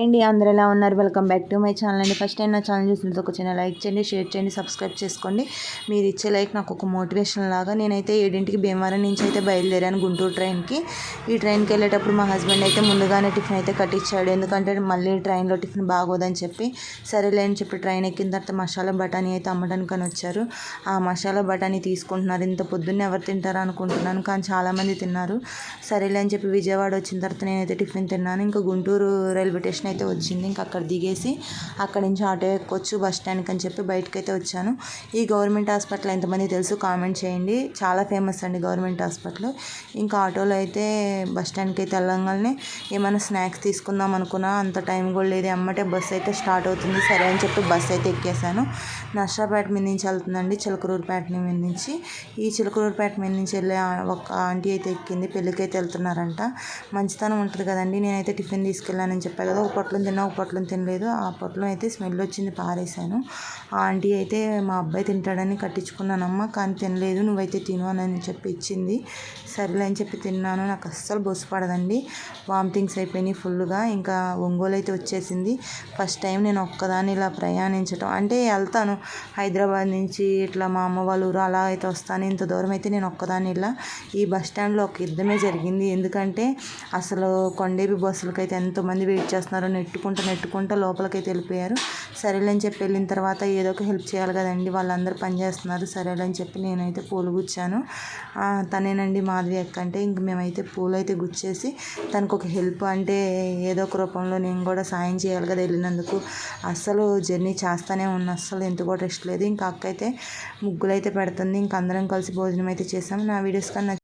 అండి అందరు ఎలా ఉన్నారు? Welcome back to my channel అండి. ఫస్ట్ టైం నా ఛానల్ చూసినట్టు ఒక చిన్న లైక్ చేయండి షేర్ చేయండి సబ్స్క్రైబ్ చేసుకోండి. మీరు ఇచ్చే లైక్ నాకు ఒక మోటివేషన్ లాగా నేనైతే ఏడింటికి భీమవరం నుంచి అయితే బయలుదేరాను గుంటూరు ట్రైన్కి ఈ ట్రైన్కి వెళ్ళేటప్పుడు మా హస్బెండ్ అయితే ముందుగానే టిఫిన్ అయితే కట్టించాడు ఎందుకంటే మళ్ళీ ట్రైన్లో టిఫిన్ బాగోదని చెప్పి సరేలే అని చెప్పి ట్రైన్ ఎక్కిన తర్వాత మసాలా బఠానీ అయితే అమ్మడానికి అని వచ్చారు. ఆ మసాలా బఠానీ తీసుకుంటున్నారు. ఇంత పొద్దున్నే ఎవరు తింటారు అనుకుంటున్నాను కానీ చాలామంది తిన్నారు. సరేలే అని చెప్పి విజయవాడ వచ్చిన తర్వాత నేనైతే టిఫిన్ తిన్నాను. ఇంకా గుంటూరు రైల్వే స్టేషన్ స్టేషన్ అయితే వచ్చింది. ఇంకా అక్కడ దిగేసి అక్కడి నుంచి ఆటో ఎక్కొచ్చు బస్ స్టాండ్కి అని చెప్పి బయటకు అయితే వచ్చాను. ఈ గవర్నమెంట్ హాస్పిటల్ ఎంతమంది తెలుసు కామెంట్ చేయండి. చాలా ఫేమస్ అండి గవర్నమెంట్ హాస్పిటల్. ఇంకా ఆటోలో అయితే బస్ స్టాండ్కి అయితే వెళ్ళగానే ఏమైనా స్నాక్స్ తీసుకుందాం అనుకున్నా అంత టైం కూడా లేదు. అమ్మటే బస్ అయితే స్టార్ట్ అవుతుంది. సరే అని చెప్పి బస్ అయితే ఎక్కేసాను. నర్సాపేట మీద నుంచి వెళ్తుందండి చిలకరూరుపేట మీద నుంచి. ఈ చిలకరూరుపేట మీద నుంచి వెళ్ళే ఒక ఆంటీ అయితే ఎక్కింది. పెళ్ళికి అయితే వెళ్తున్నారంట. మంచితనం ఉంటుంది కదండి. నేనైతే టిఫిన్ తీసుకెళ్ళానని చెప్పా కదా పొట్లం తిన్నా ఒక పొట్లం తినలేదు. ఆ పొట్లం అయితే స్మెల్ వచ్చింది పారేసాను ఆ ఆంటీ అయితే మా అబ్బాయి తింటాడని కట్టించుకున్నానమ్మ కానీ తినలేదు నువ్వైతే తిను అని చెప్పి ఇచ్చింది. సరేలే అని చెప్పి తిన్నాను. నాకు అస్సలు బొస్సు పడదండి. వామిటింగ్స్ అయిపోయినాయి ఫుల్గా ఇంకా ఒంగోలు అయితే వచ్చేసింది. ఫస్ట్ టైం నేను ఒక్కదాన్ని ఇలా ప్రయాణించటం. అంటే వెళ్తాను హైదరాబాద్ నుంచి ఇట్లా మా అమ్మ వాళ్ళ ఊరు అలా అయితే వస్తాను. ఇంత దూరం అయితే నేను ఒక్కదాన్ని ఇలా ఈ బస్ స్టాండ్లో ఒక యుద్ధమే జరిగింది. ఎందుకంటే అసలు కొండేపి బస్సులకైతే ఎంతోమంది వెయిట్ చేస్తున్నారు. ఉన్నారు నెట్టుకుంటూ నెట్టుకుంటూ లోపలికైతే వెళ్ళిపోయారు. సరేలే అని చెప్పి వెళ్ళిన తర్వాత ఏదో ఒక హెల్ప్ చేయాలి కదండి వాళ్ళందరూ పనిచేస్తున్నారు సరేలే అని చెప్పి నేనైతే పూలు గుచ్చాను. తనేనండి మాధవి అక్క అంటే ఇంక మేమైతే పూలు అయితే గుచ్చేసి తనకు ఒక హెల్ప్ అంటే ఏదో ఒక రూపంలో నేను కూడా సాయం చేయాలి కదా వెళ్ళినందుకు. అస్సలు జర్నీ చేస్తూనే ఉన్నా అస్సలు ఎంత కూడా రెస్ట్ లేదు. ఇంకా అక్క అయితే ముగ్గులు అయితే పెడుతుంది. ఇంక అందరం కలిసి భోజనం అయితే చేసాము నా వీడియోస్ కన్నా